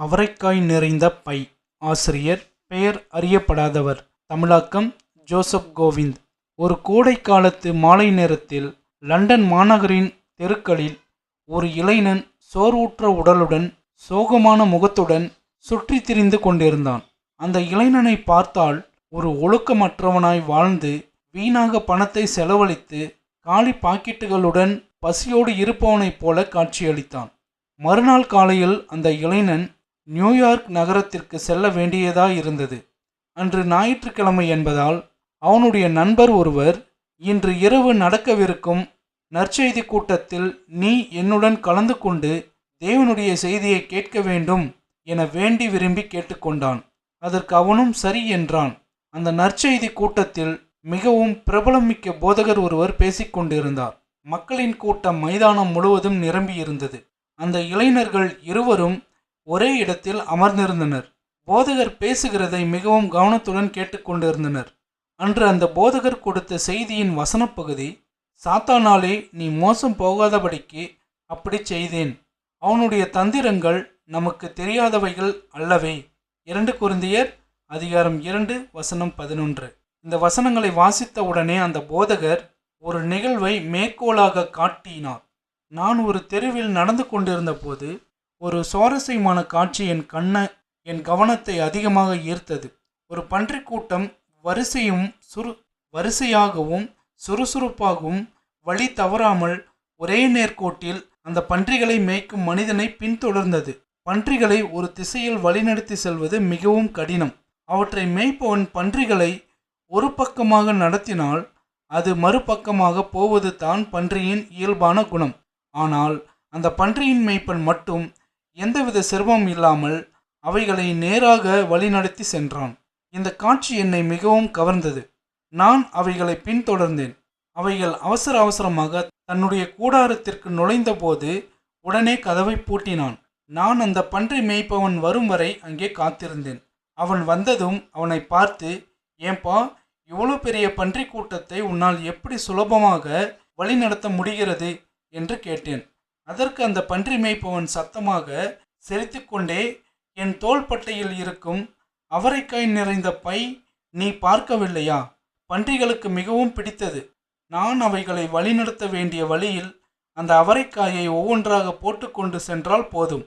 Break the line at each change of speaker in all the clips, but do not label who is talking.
அவரைக்காய் நிறைந்த பை. ஆசிரியர் பெயர் அறியப்படாதவர். தமிழாக்கம் ஜோசப் கோவிந்த். ஒரு கோடை காலத்து மாலை நேரத்தில் லண்டன் மாநகரின் தெருக்களில் ஒரு இளைஞன் சோர்வுற்ற உடலுடன் சோகமான முகத்துடன் சுற்றி திரிந்து கொண்டிருந்தான். அந்த இளைஞனை பார்த்தால் ஒரு ஒழுக்கமற்றவனாய் வாழ்ந்து வீணாக பணத்தை செலவழித்து காலி பாக்கெட்டுகளுடன் பசியோடு இருப்பவனைப் போல காட்சியளித்தான். மறுநாள் காலையில் அந்த இளைஞன் நியூயார்க் நகரத்திற்கு செல்ல வேண்டியதாய் இருந்தது. அன்று ஞாயிற்றுக்கிழமை என்பதால் அவனுடைய நண்பர் ஒருவர் இன்று இரவு நடக்கவிருக்கும் நற்செய்தி கூட்டத்தில் நீ என்னுடன் கலந்து கொண்டு தேவனுடைய செய்தியை கேட்க வேண்டும் என வேண்டி விரும்பி கேட்டுக்கொண்டான் அதற்கு அவனும் சரி என்றான். அந்த நற்செய்தி கூட்டத்தில் மிகவும் பிரபலமிக்க போதகர் ஒருவர் பேசிக்கொண்டிருந்தார் மக்களின் கூட்டம் மைதானம் முழுவதும் நிரம்பியிருந்தது. அந்த இளைஞர்கள் இருவரும் ஒரே இடத்தில் அமர்ந்திருந்தனர். போதகர் பேசுகிறதை மிகவும் கவனத்துடன் கேட்டுக்கொண்டிருந்தனர். அன்று அந்த போதகர் கொடுத்த செய்தியின் வசனப்பகுதி சாத்தானாலே நீ மோசம் போகாதபடிக்கு அப்படி செய்தேன். அவனுடைய தந்திரங்கள் நமக்கு தெரியாதவைகள் அல்லவே. இரண்டு குருந்தியர் அதிகாரம் இரண்டு வசனம் பதினொன்று. இந்த வசனங்களை வாசித்த உடனே அந்த போதகர் ஒரு நிகழ்வை மேற்கோளாக காட்டினார். நான் ஒரு தெருவில் நடந்து கொண்டிருந்த போது ஒரு சுவாரஸ்யமான காட்சி என் கண்ண என் கவனத்தை அதிகமாக ஈர்த்தது. ஒரு பன்றிக் கூட்டம் வரிசையும் சுரு வரிசையாகவும் சுறுசுறுப்பாகவும் வழி தவறாமல் ஒரே நேர்கோட்டில் அந்த பன்றிகளை மேய்க்கும் மனிதனை பின்தொடர்ந்தது. பன்றிகளை ஒரு திசையில் வழிநடத்தி செல்வது மிகவும் கடினம். அவற்றை மேய்ப்பவன் பன்றிகளை ஒரு பக்கமாக நடத்தினால் அது மறுபக்கமாக போவது தான் பன்றியின் இயல்பான குணம். ஆனால் அந்த பன்றியின் மேய்ப்பன் மட்டும் எந்தவித சிரமம் இல்லாமல் அவைகளை நேராக வழிநடத்தி சென்றான். இந்த காட்சி என்னை மிகவும் கவர்ந்தது. நான் அவைகளை பின்தொடர்ந்தேன். அவைகள் அவசர அவசரமாக தன்னுடைய கூடாரத்திற்கு நுழைந்தபோது உடனே கதவை பூட்டினான். நான் அந்த பன்றி மேய்ப்பவன் வரும் வரை அங்கே காத்திருந்தேன். அவன் வந்ததும் அவனை பார்த்து ஏன்பா இவ்வளோ பெரிய பன்றி கூட்டத்தை உன்னால் எப்படி சுலபமாக வழிநடத்த முடிகிறது? என்று கேட்டேன். அதற்கு அந்த பன்றி மேய்ப்பவன் சத்தமாக சிரித்துக்கொண்டே என் தோள்பட்டையில் இருக்கும் அவரைக்காய் நிறைந்த பை நீ பார்க்கவில்லையா? பன்றிகளுக்கு மிகவும் பிடித்தது. நான் அவைகளை வழிநடத்த வேண்டிய வழியில் அந்த அவரைக்காயை ஒவ்வொன்றாக போட்டுக்கொண்டு சென்றால் போதும்.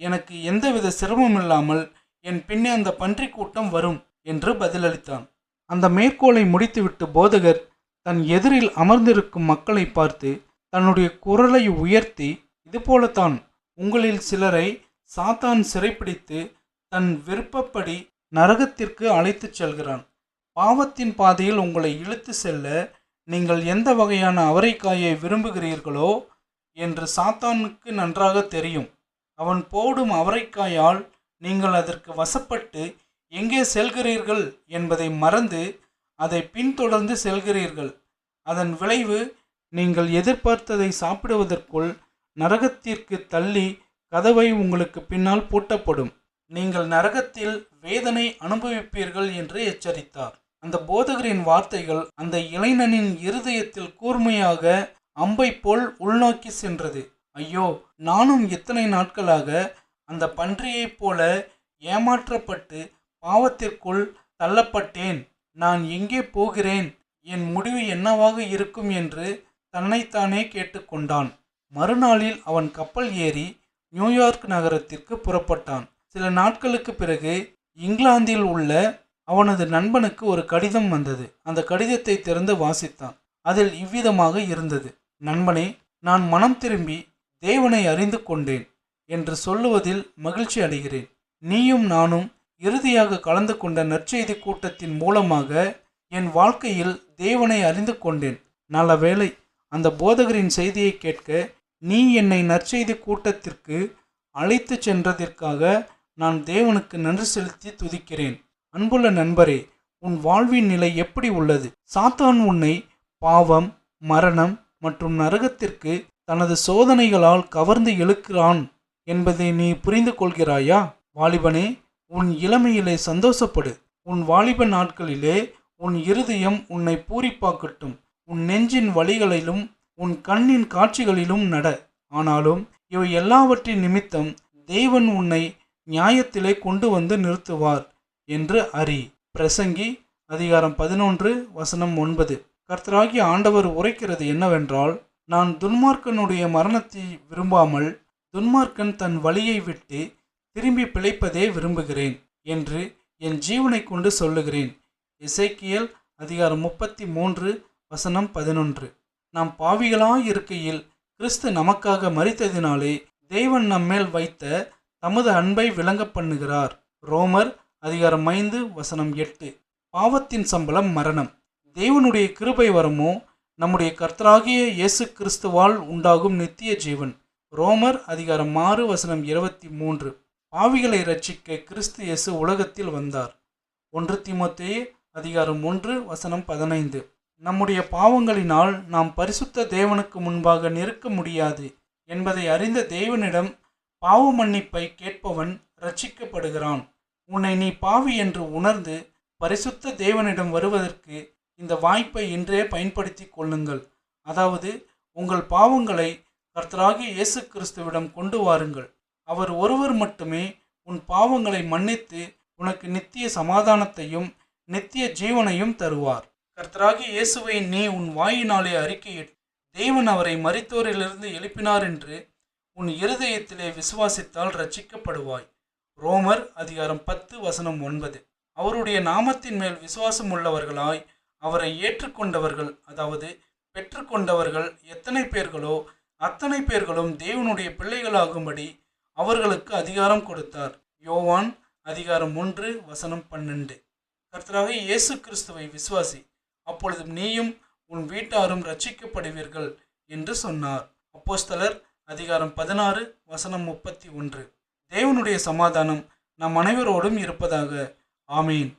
எனக்கு எந்தவித சிரமம் இல்லாமல் என் பின்னே அந்த பன்றி கூட்டம் வரும் என்று பதிலளித்தான். அந்த மேற்கோளை முடித்துவிட்டு போதகர் தன் எதிரில் அமர்ந்திருக்கும் மக்களை பார்த்து தன்னுடைய குரலை உயர்த்தி இதுபோலத்தான் உங்களில் சிலரை சாத்தான் சிறைப்பிடித்து தன் விருப்பப்படி நரகத்திற்கு அழைத்துச் செல்கிறான். பாவத்தின் பாதையில் உங்களை இழுத்து செல்ல நீங்கள் எந்த வகையான அவரைக்காயை விரும்புகிறீர்களோ? என்று சாத்தானுக்கு நன்றாக தெரியும். அவன் போடும் அவரைக்காயால் நீங்கள் அதற்கு வசப்பட்டு எங்கே செல்கிறீர்கள்? என்பதை மறந்து அதை பின்தொடர்ந்து செல்கிறீர்கள். அதன் விளைவு நீங்கள் எதிர்பார்த்ததை சாப்பிடுவதற்குள் நரகத்திற்கு தள்ளி கதவை உங்களுக்கு பின்னால் பூட்டப்படும். நீங்கள் நரகத்தில் வேதனை அனுபவிப்பீர்கள் என்று எச்சரித்தார். அந்த போதகரின் வார்த்தைகள் அந்த இளைஞனின் இருதயத்தில் கூர்மையாக அம்பை போல் உள்நோக்கி சென்றது. ஐயோ நானும் இத்தனை நாட்களாக அந்த பன்றியைப் போல ஏமாற்றப்பட்டு பாவத்திற்குள் தள்ளப்பட்டேன். நான் எங்கே போகிறேன்? என் முடிவு என்னவாக இருக்கும் என்று தன்னைத்தானே கேட்டுக்கொண்டான். மறுநாளில் அவன் கப்பல் ஏறி நியூயார்க் நகரத்திற்கு புறப்பட்டான். சில நாட்களுக்கு பிறகு இங்கிலாந்தில் உள்ள அவனது நண்பனுக்கு ஒரு கடிதம் வந்தது. அந்த கடிதத்தை திறந்து வாசித்தான். அதில் இவ்விதமாக இருந்தது. நண்பனே நான் மனம் திரும்பி தேவனை அறிந்து கொண்டேன் என்று சொல்லுவதில் மகிழ்ச்சி அடைகிறேன். நீயும் நானும் இறுதியாக கலந்து கொண்ட நற்செய்தி கூட்டத்தின் மூலமாக என் வாழ்க்கையில் தேவனை அறிந்து கொண்டேன். நல்ல வேளை அந்த போதகரின் செய்தியை கேட்க நீ என்னை நற்செய்தி கூட்டத்திற்கு அழைத்து சென்றதற்காக நான் தேவனுக்கு நன்றி செலுத்தி துதிக்கிறேன். அன்புள்ள நண்பரே உன் வாழ்வின் நிலை எப்படி உள்ளது? சாத்தான் உன்னை பாவம் மரணம் மற்றும் நரகத்திற்கு தனது சோதனைகளால் கவர்ந்து இழுக்கிறான் என்பதை நீ புரிந்து கொள்கிறாயா? வாலிபனே உன் இளமையிலே சந்தோஷப்படு. உன் வாலிப நாட்களிலே உன் இருதயம் உன்னை பூரிப்பாக்கட்டும். உன் நெஞ்சின் வழிகளிலும் உன் கண்ணின் காட்சிகளிலும் நட. ஆனாலும் இவை எல்லாவற்றின் நிமித்தம் தேவன் உன்னை நியாயத்திலே கொண்டு வந்து நிறுத்துவார் என்று அறி. பிரசங்கி அதிகாரம் பதினொன்று வசனம் ஒன்பது. கர்த்தராகிய ஆண்டவர் உரைக்கிறது என்னவென்றால் நான் துன்மார்க்கனுடைய மரணத்தை விரும்பாமல் துன்மார்க்கன் தன் வழியை விட்டு திரும்பி பிழைப்பதே விரும்புகிறேன் என்று என் ஜீவனை கொண்டு சொல்லுகிறேன். இசைக்கியல் அதிகாரம் முப்பத்தி மூன்று வசனம் பதினொன்று. நாம் பாவிகளாய் இருக்கையில் கிறிஸ்து நமக்காக மறித்ததினாலே தேவன் நம்மேல் வைத்த தமது அன்பை விளங்க பண்ணுகிறார். ரோமர் அதிகாரம் ஐந்து வசனம் எட்டு. பாவத்தின் சம்பளம் மரணம். தேவனுடைய கிருபை வரமோ நம்முடைய கர்த்தராகிய இயேசு கிறிஸ்துவால் உண்டாகும் நித்திய ஜீவன். ரோமர் அதிகாரம் ஆறு வசனம் இருபத்தி மூன்று. பாவிகளை ரட்சிக்க கிறிஸ்து இயேசு உலகத்தில் வந்தார். ஒன்று திமுத்தே அதிகாரம் ஒன்று வசனம் பதினைந்து. நம்முடைய பாவங்களினால் நாம் பரிசுத்த தேவனுக்கு முன்பாக நிற்க முடியாது என்பதை அறிந்த தேவனிடம் பாவ மன்னிப்பை கேட்பவன் ரட்சிக்கப்படுகிறான் உன்னை நீ பாவி என்று உணர்ந்து பரிசுத்த தேவனிடம் வருவதற்கு இந்த வாய்ப்பை இன்றே பயன்படுத்தி கொள்ளுங்கள். அதாவது உங்கள் பாவங்களை கர்த்தராகிய இயேசு கிறிஸ்துவிடம் கொண்டு வாருங்கள். அவர் ஒருவர் மட்டுமே உன் பாவங்களை மன்னித்து உனக்கு நித்திய சமாதானத்தையும் நித்திய ஜீவனையும் தருவார். கர்த்தராகி இயேசுவை நீ உன் வாயினாலே அறிக்கையிட்டு தேவன் அவரை மறித்தோரிலிருந்து எழுப்பினார் என்று உன் இருதயத்திலே விசுவாசித்தால் ரட்சிக்கப்படுவாய் ரோமர் அதிகாரம் பத்து வசனம் ஒன்பது. அவருடைய நாமத்தின் மேல் விசுவாசம் உள்ளவர்களாய் அவரை ஏற்றுக்கொண்டவர்கள் அதாவது பெற்றுக்கொண்டவர்கள் எத்தனை பேர்களோ அத்தனை பேர்களும் தேவனுடைய பிள்ளைகளாகும்படி அவர்களுக்கு அதிகாரம் கொடுத்தார். யோவான் அதிகாரம் ஒன்று வசனம் பன்னெண்டு. கர்த்தராக இயேசு கிறிஸ்துவை விசுவாசி அப்பொழுது நீயும் உன் வீட்டாரும் ரட்சிக்கப்படுவீர்கள் என்று சொன்னார். அப்போஸ்தலர் அதிகாரம் பதினாறு வசனம் முப்பத்தி ஒன்று. தேவனுடைய சமாதானம் நம் அனைவரோடும் இருப்பதாக. ஆமீன்.